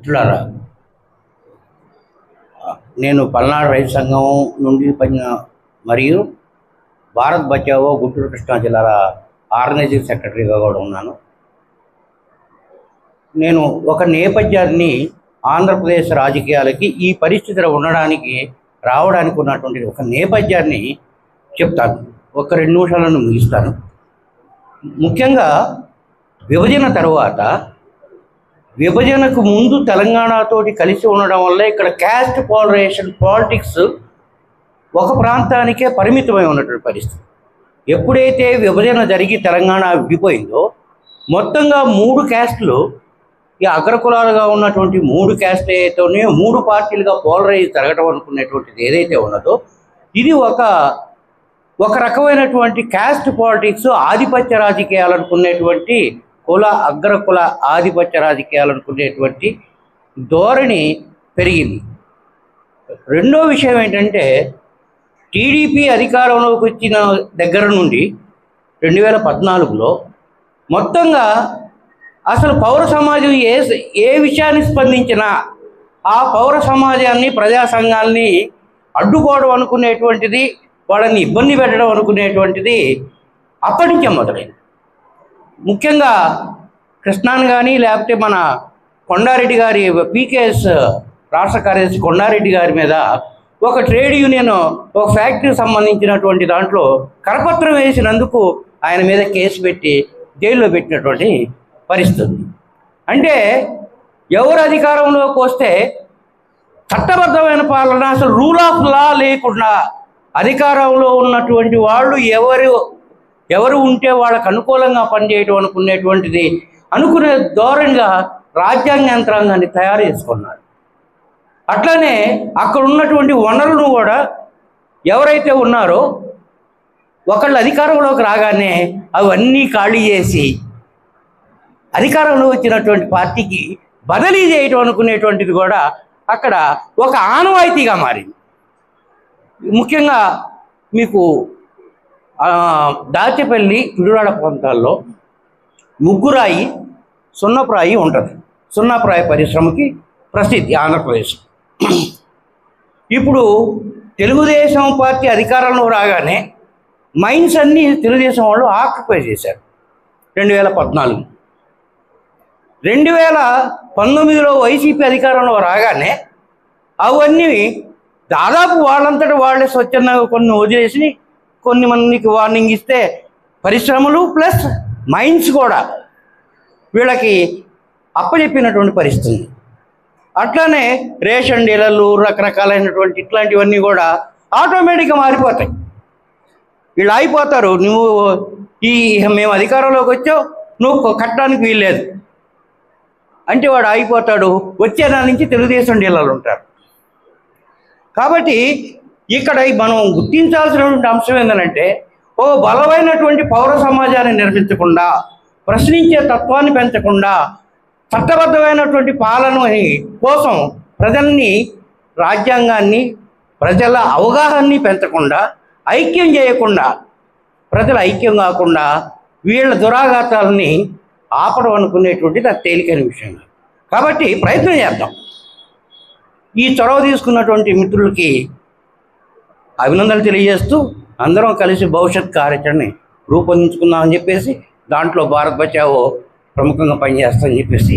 మిత్రులారా నేను పల్నాడు రైతు సంఘం నుండి పని మరియు భారత్ బచావో గుంటూరు కృష్ణా జిల్లాల ఆర్గనైజింగ్ సెక్రటరీగా కూడా ఉన్నాను. నేను ఒక నేపథ్యాన్ని ఆంధ్రప్రదేశ్ రాజకీయాలకి ఈ పరిస్థితిలో ఉండడానికి రావడానికి ఉన్నటువంటి ఒక నేపథ్యాన్ని చెప్తాను. ఒక రెండు నిమిషాలను ముగిస్తాను. ముఖ్యంగా విభజన తర్వాత విభజనకు ముందు తెలంగాణతోటి కలిసి ఉండడం వల్ల ఇక్కడ క్యాస్ట్ పాలరేషన్ పాలిటిక్స్ ఒక ప్రాంతానికే పరిమితమై ఉన్నటువంటి పరిస్థితి. ఎప్పుడైతే విభజన జరిగి తెలంగాణ విడిపోయిందో మొత్తంగా మూడు క్యాస్టులు ఈ అగ్రకులాలుగా ఉన్నటువంటి మూడు క్యాస్ట్ ఏదైతే ఉన్నాయో మూడు పార్టీలుగా పోలరైజ్ జరగడం అనుకునేటువంటిది ఏదైతే ఉన్నదో ఇది ఒక ఒక రకమైనటువంటి క్యాస్ట్ పాలిటిక్స్ ఆధిపత్య రాజకీయాలు అనుకునేటువంటి కుల అగ్రకుల ఆధిపత్య రాజకీయాలు అనుకునేటువంటి ధోరణి పెరిగింది. రెండో విషయం ఏంటంటే టీడీపీ అధికారంలోకి వచ్చిన దగ్గర నుండి రెండు వేల పద్నాలుగులో మొత్తంగా అసలు పౌర సమాజం ఏ ఏ విషయాన్ని స్పందించినా ఆ పౌర సమాజాన్ని ప్రజా సంఘాలని అడ్డుకోవడం అనుకునేటువంటిది వాళ్ళని ఇబ్బంది పెట్టడం అనుకునేటువంటిది అప్పటి నుంచే మొదలైంది. ముఖ్యంగా కృష్ణాన్ కానీ లేకపోతే మన కొండారెడ్డి గారి పీకేఎస్ రాష్ట్ర కార్యదర్శి కొండారెడ్డి గారి మీద ఒక ట్రేడ్ యూనియన్ ఒక ఫ్యాక్టరీకి సంబంధించినటువంటి దాంట్లో కరపత్రం వేసినందుకు ఆయన మీద కేసు పెట్టి జైల్లో పెట్టినటువంటి పరిస్థితి. అంటే ఎవరు అధికారంలోకి వస్తే చట్టబద్ధమైన పాలన అసలు రూల్ ఆఫ్ లా లేకుండా అధికారంలో ఉన్నటువంటి వాళ్ళు ఎవరు ఎవరు ఉంటే వాళ్ళకు అనుకూలంగా పనిచేయటం అనుకునేటువంటిది అనుకునే ధోరణిగా రాజ్యాంగ యంత్రాంగాన్ని తయారు చేసుకున్నారు. అట్లనే అక్కడ ఉన్నటువంటి వనరులను కూడా ఎవరైతే ఉన్నారో ఒకళ్ళు అధికారంలోకి రాగానే అవన్నీ ఖాళీ చేసి అధికారంలో వచ్చినటువంటి పార్టీకి బదిలీ చేయటం అనుకునేటువంటిది కూడా అక్కడ ఒక ఆనవాయితీగా మారింది. ముఖ్యంగా మీకు దాచేపల్లి పిడురాడ ప్రాంతాల్లో ముగ్గురాయి సున్నప్రాయి ఉంటుంది. సున్నప్రాయి పరిశ్రమకి ప్రసిద్ధి ఆంధ్రప్రదేశ్. ఇప్పుడు తెలుగుదేశం పార్టీ అధికారంలో రాగానే మైన్స్ అన్నీ తెలుగుదేశం వాళ్ళు ఆక్యుపై చేశారు. రెండు వేల పద్నాలుగు. రెండు వేల పంతొమ్మిదిలో వైసీపీ అధికారంలో రాగానే అవన్నీ దాదాపు వాళ్ళంతట వాళ్ళే స్వచ్ఛందంగా కొన్ని వదిలేసి కొన్ని మందికి వార్నింగ్ ఇస్తే పరిశ్రమలు ప్లస్ మైన్స్ కూడా వీళ్ళకి అప్పచెప్పినటువంటి పరిస్థితి అట్లానే రేషన్ డీలర్లు రకరకాలైనటువంటి ఇట్లాంటివన్నీ కూడా ఆటోమేటిక్గా మారిపోతాయి. వీళ్ళు అయిపోతారు నువ్వు ఈ మేము అధికారంలోకి వచ్చావు నువ్వు కట్టడానికి వీల్లేదు. అంటే వాడు అయిపోతాడు వచ్చే నుంచి తెలుగుదేశం డీలర్లు ఉంటారు. కాబట్టి ఇక్కడ మనం గుర్తించాల్సినటువంటి అంశం ఏంటంటే ఓ బలమైనటువంటి పౌర సమాజాన్ని నిర్మించకుండా ప్రశ్నించే తత్వాన్ని పెంచకుండా చట్టబద్ధమైనటువంటి పాలన కోసం ప్రజల్ని రాజ్యాంగాన్ని ప్రజల అవగాహనని పెంచకుండా ఐక్యం చేయకుండా ప్రజలు ఐక్యం కాకుండా వీళ్ళ దురాఘాతాలని ఆపడం అనుకునేటువంటిది అది తేలికైన విషయం కాబట్టి ప్రయత్నం చేద్దాం. ఈ చొరవ తీసుకున్నటువంటి మిత్రులకి అభినందనలు తెలియజేస్తూ అందరం కలిసి భవిష్యత్ కార్యాచరణని రూపొందించుకుందామని చెప్పేసి దాంట్లో భారత్ బచావో ప్రముఖంగా పనిచేస్తామని చెప్పేసి